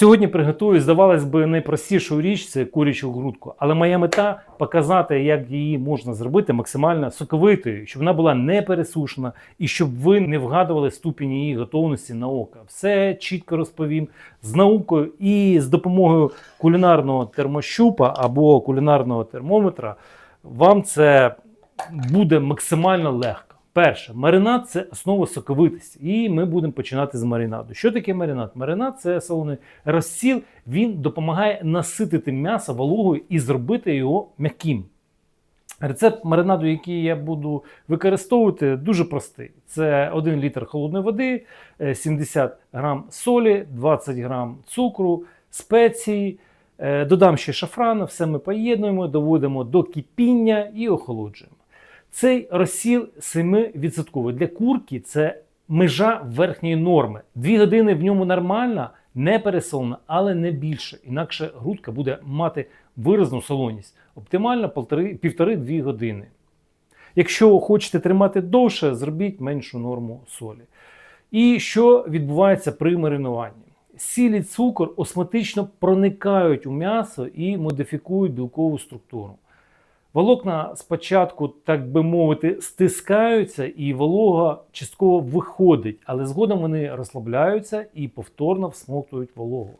Сьогодні приготую, здавалось би, найпростішу річ це курячу грудку. Але моя мета показати, як її можна зробити максимально соковитою, щоб вона була не пересушена і щоб ви не вгадували ступінь її готовності на око. Все чітко розповім з наукою і з допомогою кулінарного термощупа або кулінарного термометра. Вам це буде максимально легко. Перше, маринад це основа соковитості, і ми будемо починати з маринаду. Що таке маринад? Маринад це солоний розсіл. Він допомагає наситити м'ясо вологою і зробити його м'яким. Рецепт маринаду, який я буду використовувати, дуже простий. Це 1 літр холодної води, е, 70 грам солі, 20 грам цукру, спеції. Е, Додам ще шафрану, все ми поєднуємо, доводимо до кипіння і охолоджуємо. Цей розсіл 7% для курки це межа верхньої норми. Дві години в ньому нормально, не пересолена, але не більше. Інакше грудка буде мати виразну солоність. Оптимально 1,5-2 години. Якщо хочете тримати довше, зробіть меншу норму солі. І що відбувається при маринуванні? Сіль цукор осмотично проникають у м'ясо і модифікують білкову структуру. Волокна спочатку, так би мовити, стискаються, і волога частково виходить, але згодом вони розслабляються і повторно всмоктують вологу.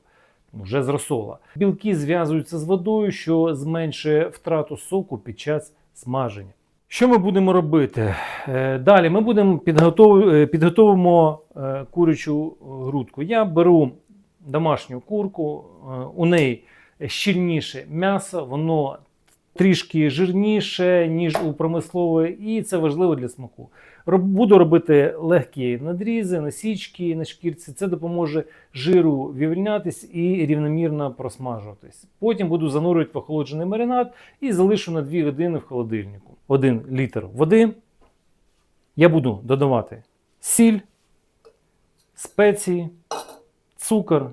Вже з розсола. Білки зв'язуються з водою, що зменшує втрату соку під час смаження. Що ми будемо робити? Е, Далі ми будемо підготов... е, підготовимо е, курячу грудку. Я беру домашню курку, у неї щільніше м'ясо, воно трішки жирніше, ніж у промислової, і це важливо для смаку. Буду робити легкі надрізи, насічки на шкірці. Це допоможе жиру вивільнятись і рівномірно просмажуватись. Потім буду занурювати в охолоджений маринад і залишу на 2 години в холодильнику. 1 літр води. Я буду додавати сіль, спеції, цукор,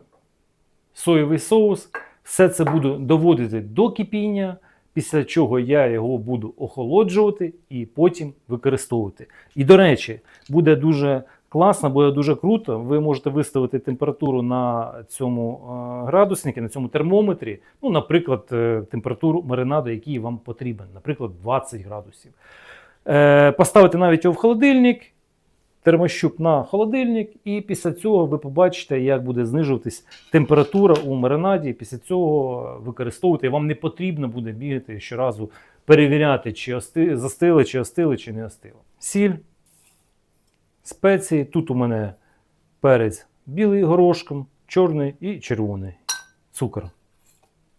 соєвий соус. Все це буду доводити до кипіння, після чого я його буду охолоджувати і потім використовувати. І до речі, буде дуже класно, буде дуже круто. Ви можете виставити температуру на цьому е, градуснику, на цьому термометрі. Ну, наприклад, е, температуру маринаду, який вам потрібен, наприклад, 20 градусів. Е, Поставити навіть його в холодильник, термощуп на холодильник, і після цього ви побачите, як буде знижуватись температура у маринаді. Після цього використовувати. Вам не потрібно буде бігати щоразу перевіряти, чи ости... застили, чи остили, чи не остило. Сіль, спеції. Тут у мене перець білий горошком, чорний і червоний. Цукор.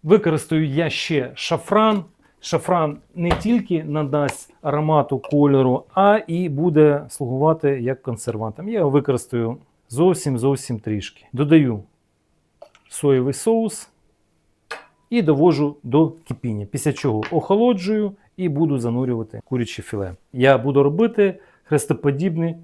Використаю я ще шафран. Шафран не тільки надасть аромату кольору, а і буде слугувати як консервантом. Я його використаю зовсім зовсім трішки. Додаю соєвий соус і довожу до кипіння. Після чого охолоджую і буду занурювати куряче філе. Я буду робити хрестоподібні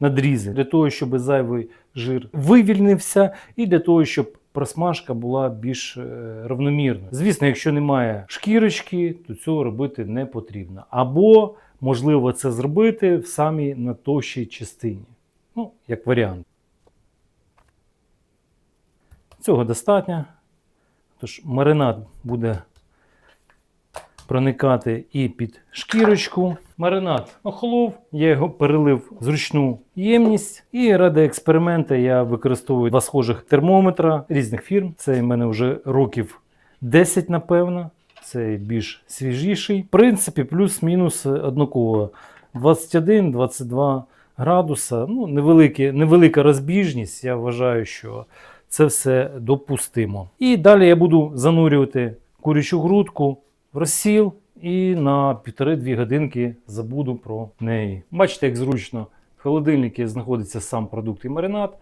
надрізи для того, щоб зайвий жир вивільнився, і для того, щоб просмажка була більш рівномірною. Звісно, якщо немає шкірочки, то цього робити не потрібно. Або можливо це зробити в самій натовщій частині. Ну, як варіант. Цього достатньо. Тож маринад буде проникати і під шкірочку. Маринад охолов, я його перелив в зручну ємність. І ради експерименту я використовую два схожих термометра різних фірм. Це в мене вже років 10, напевно. Це більш свіжіший. В принципі, плюс-мінус однаково 21-22 градуса. Ну, невеликі, невелика розбіжність. Я вважаю, що це все допустимо. І далі я буду занурювати курячу грудку розсіл і на півтори-дві годинки забуду про неї. Бачите, як зручно в холодильнику знаходиться сам продукт і маринад,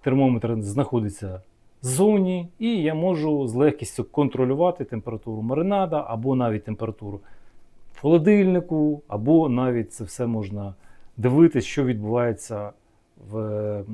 термометр знаходиться ззовні, і я можу з легкістю контролювати температуру маринада або навіть температуру в холодильнику, або навіть це все можна дивитися, що відбувається в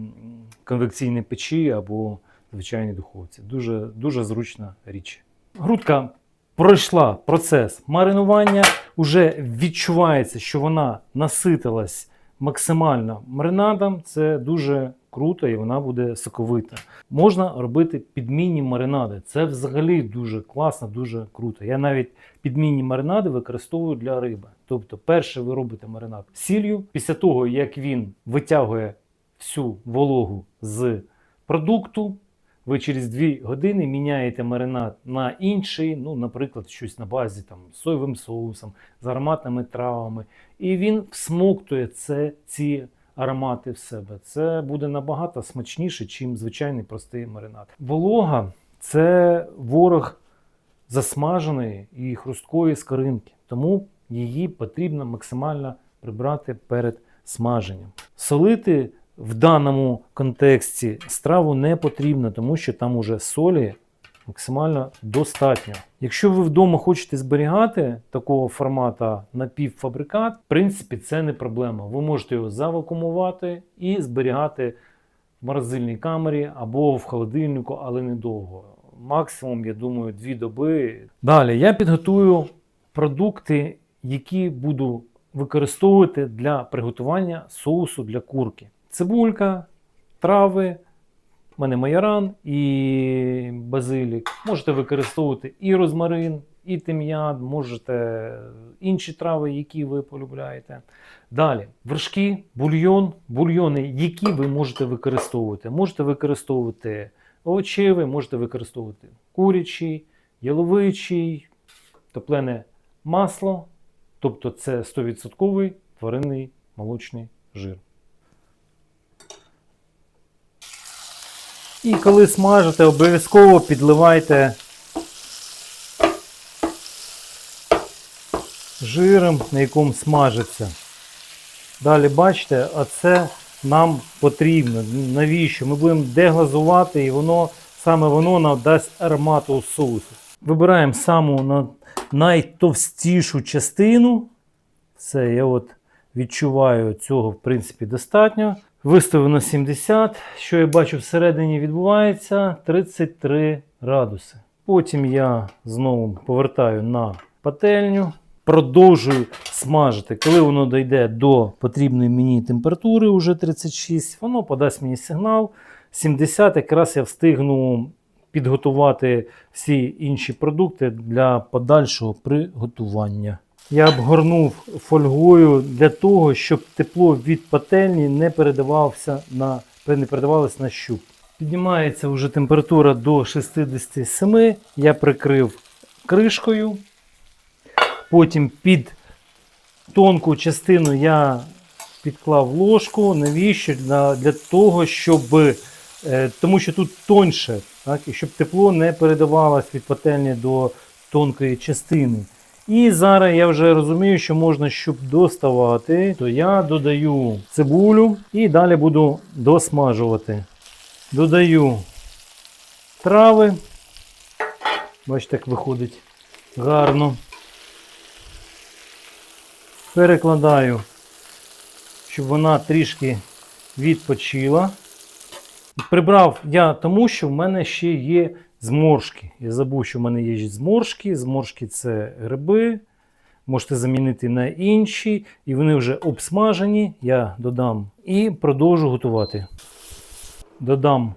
конвекційній печі або звичайній духовці. Дуже, дуже зручна річ. Грудка пройшла процес маринування, вже відчувається, що вона наситилась максимально маринадом. Це дуже круто і вона буде соковита. Можна робити підмінні маринади. Це взагалі дуже класно, дуже круто. Я навіть підмінні маринади використовую для риби. Тобто, перше ви робите маринад сіллю. Після того, як він витягує всю вологу з продукту, ви через 2 години міняєте маринад на інший, ну, наприклад, щось на базі там, з соєвим соусом, з ароматними травами. І він всмоктує це, ці аромати в себе. Це буде набагато смачніше, чим звичайний простий маринад. Волога це ворог засмаженої і хрусткої скоринки, тому її потрібно максимально прибрати перед смаженням. Солити в даному контексті страву не потрібно, тому що там уже солі максимально достатньо. Якщо ви вдома хочете зберігати такого формату напівфабрикат, в принципі, це не проблема. Ви можете його завакумувати і зберігати в морозильній камері або в холодильнику, але недовго. Максимум, я думаю, дві доби. Далі я підготую продукти, які буду використовувати для приготування соусу для курки. Цибулька, трави, в мене майоран і базилік. Можете використовувати і розмарин, і тим'ян, можете інші трави, які ви полюбляєте. Далі, вершки, бульйон, бульйони, які ви можете використовувати. Можете використовувати овочевий, можете використовувати курячий, яловичий, топлене масло, тобто це 100% тваринний молочний жир. І коли смажите, обов'язково підливайте жиром, на якому смажиться. Далі бачите, оце нам потрібно. Навіщо? Ми будемо деглазувати і воно, саме воно нам дасть аромату соусу. Вибираємо саму найтовстішу частину. Все, я от відчуваю цього, в принципі, достатньо. Виставив на 70. Що я бачу всередині відбувається 33 градуси. Потім я знову повертаю на пательню, продовжую смажити. Коли воно дійде до потрібної мені температури, уже 36, воно подасть мені сигнал. 70 якраз я встигну підготувати всі інші продукти для подальшого приготування. Я обгорнув фольгою для того, щоб тепло від пательні не передавався на, не передавалося на щуп. Піднімається вже температура до 67. Я прикрив кришкою. Потім під тонку частину я підклав ложку. Навіщо? Для того, щоб. е, Тому що тут тоньше, так, і щоб тепло не передавалось від пательні до тонкої частини. І зараз я вже розумію, що можна, щоб доставати, то я додаю цибулю і далі буду досмажувати. Додаю трави. Бачите, як виходить гарно. Перекладаю, щоб вона трішки відпочила. Прибрав я тому, що в мене ще є зморшки. Я забув, що в мене є зморшки. Зморшки це гриби. Можете замінити на інші. І вони вже обсмажені. Я додам і продовжу готувати. Додам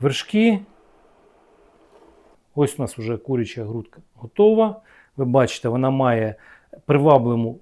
вершки. Ось у нас вже куряча грудка готова. Ви бачите, вона має привабливу,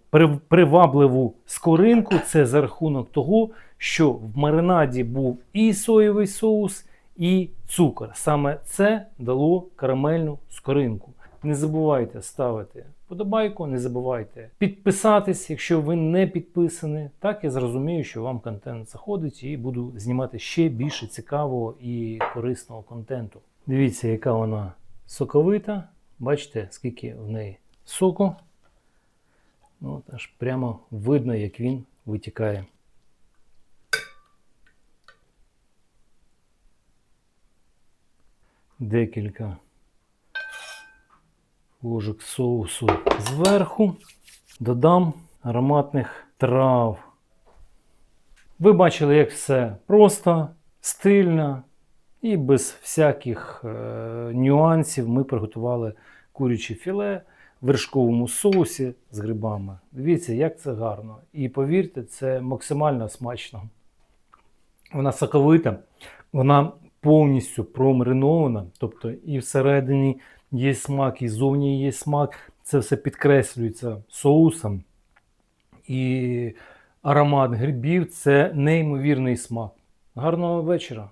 привабливу скоринку. Це за рахунок того, що в маринаді був і соєвий соус, і цукор. Саме це дало карамельну скоринку. Не забувайте ставити подобайку, не забувайте підписатись, якщо ви не підписані. Так я зрозумію, що вам контент заходить і буду знімати ще більше цікавого і корисного контенту. Дивіться, яка вона соковита. Бачите, скільки в неї соку. Ну, от аж прямо видно, як він витікає. Декілька ложок соусу зверху. Додам ароматних трав. Ви бачили, як все просто, стильно і без всяких е, нюансів ми приготували куряче філе в вершковому соусі з грибами. Дивіться, як це гарно. І повірте, це максимально смачно. Вона соковита, вона повністю промаринована, тобто і всередині є смак, і зовні є смак. Це все підкреслюється соусом. І аромат грибів це неймовірний смак. Гарного вечора!